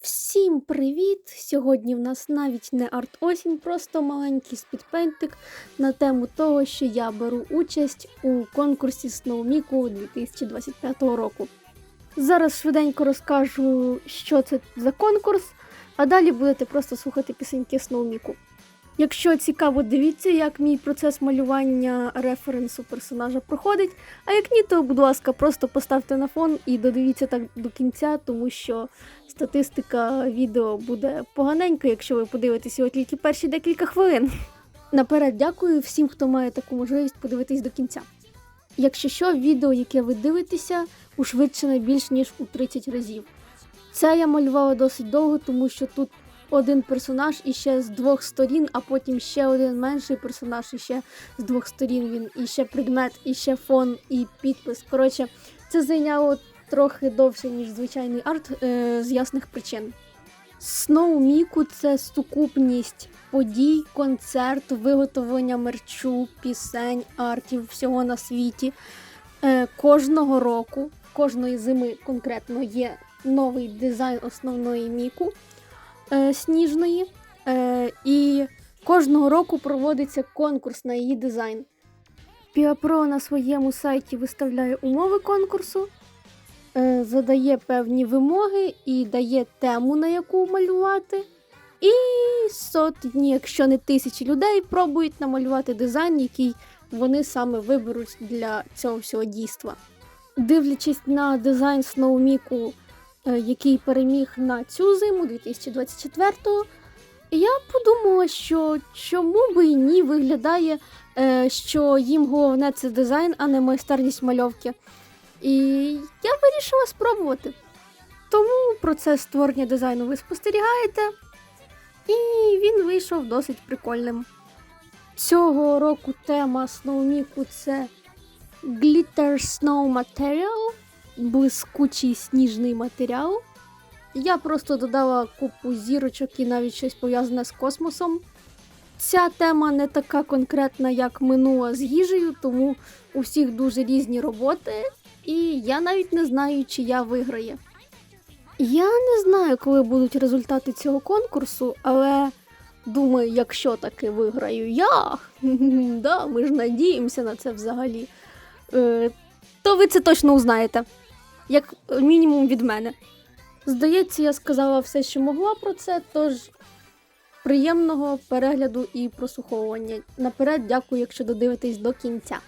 Всім привіт! Сьогодні в нас навіть не арт-осінь, просто маленький спідпентик на тему того, що я беру участь у конкурсі Сноуміку 2025 року. Зараз швиденько розкажу, що це за конкурс, а далі будете просто слухати пісеньки SnowMiku. Якщо цікаво, дивіться, як мій процес малювання референсу персонажа проходить. А як ні, то, будь ласка, просто поставте на фон і додивіться так до кінця, тому що статистика відео буде поганенька, якщо ви подивитесь його тільки перші декілька хвилин. Наперед дякую всім, хто має таку можливість подивитись до кінця. Якщо що, відео, яке ви дивитеся, ушвидшене більш ніж у 30 разів. Це я малювала досить довго, тому що тут один персонаж і ще з двох сторін, а потім ще один менший персонаж, і ще з двох сторін він, і ще предмет, і ще фон, і підпис. Коротше, це зайняло трохи довше, ніж звичайний арт е, з ясних причин. Snow Miku – це сукупність подій, концерт, виготовлення мерчу, пісень, артів, всього на світі. Е, кожного року, кожної зими конкретно є новий дизайн основної міку е, сніжної. Е, і кожного року проводиться конкурс на її дизайн. Піапро на своєму сайті виставляє умови конкурсу, е, задає певні вимоги і дає тему, на яку малювати. І сотні, якщо не тисячі людей, пробують намалювати дизайн, який вони саме виберуть для цього всього дійства. Дивлячись на дизайн Сноуміку, який переміг на цю зиму 2024-го, я подумала, що чому би і ні виглядає, е, що їм головне це дизайн, а не майстерність мальовки. І я вирішила спробувати. Тому процес створення дизайну ви спостерігаєте, і він вийшов досить прикольним. Цього року тема Snowmiku це Glitter Snow Material, блискучий сніжний матеріал. Я просто додала купу зірочок і навіть щось пов'язане з космосом. Ця тема не така конкретна, як минула з їжею, тому у всіх дуже різні роботи, і я навіть не знаю, чия виграє. Я не знаю, коли будуть результати цього конкурсу, але думаю, якщо таки виграю я, да, ми ж надіємося на це взагалі, е, то ви це точно узнаєте, як мінімум від мене. Здається, я сказала все, що могла про це, тож приємного перегляду і прослуховування. Наперед дякую, якщо додивитесь до кінця.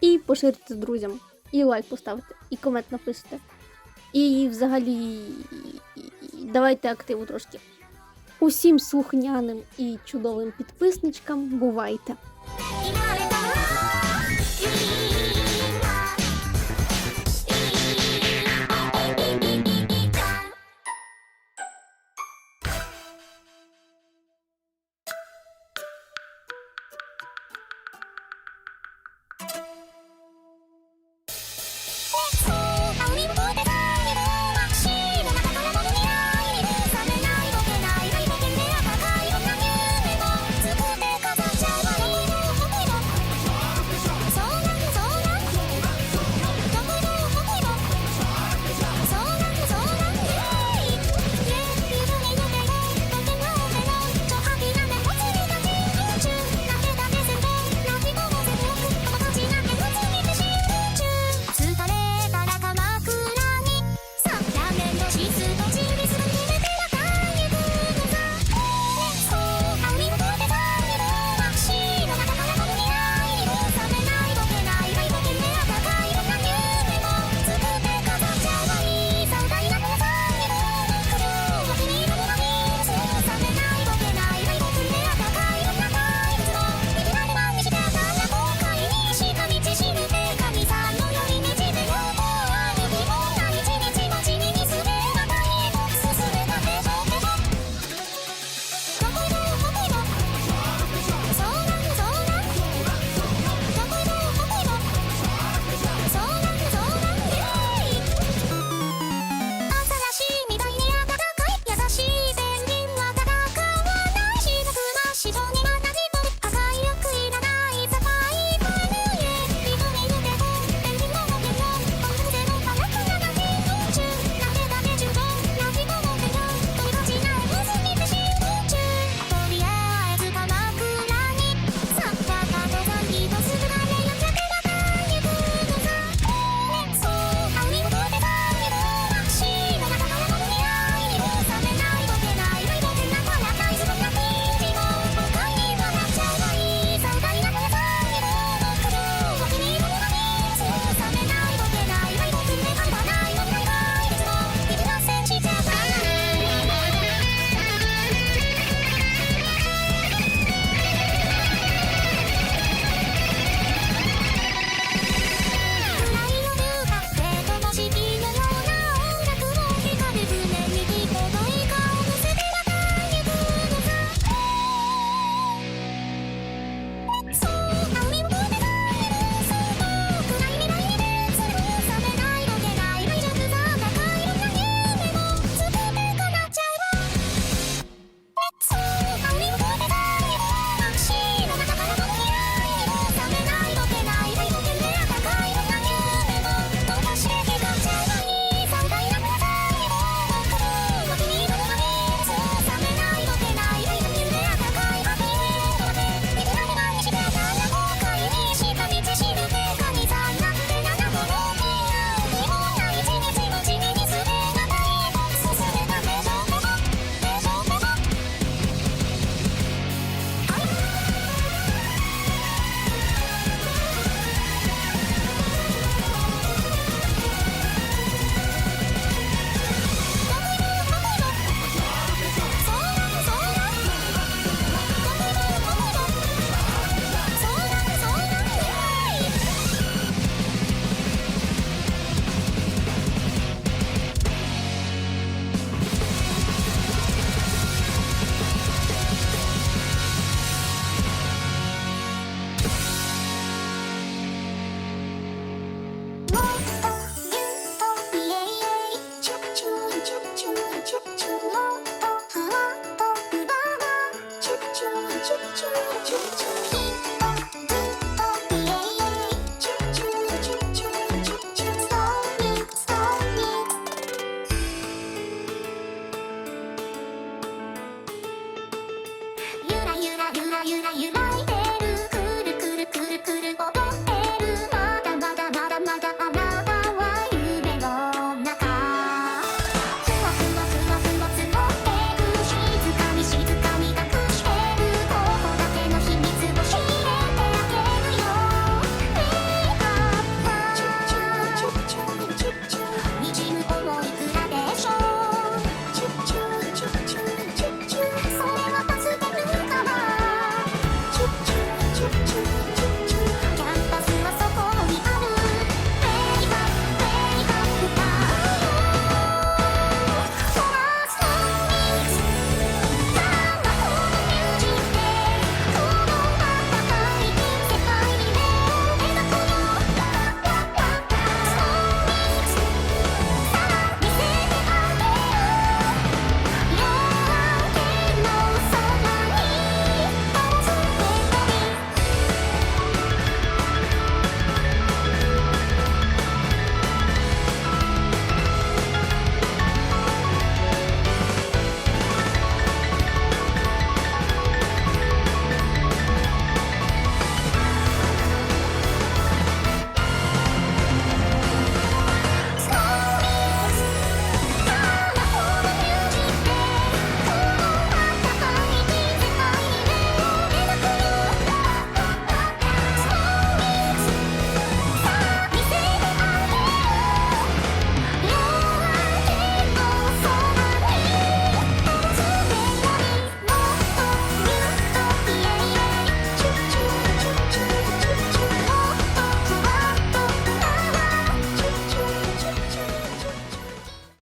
І поширте друзям, і лайк поставте, і комент напишете. І взагалі давайте активу трошки. Усім слухняним і чудовим підписничкам бувайте!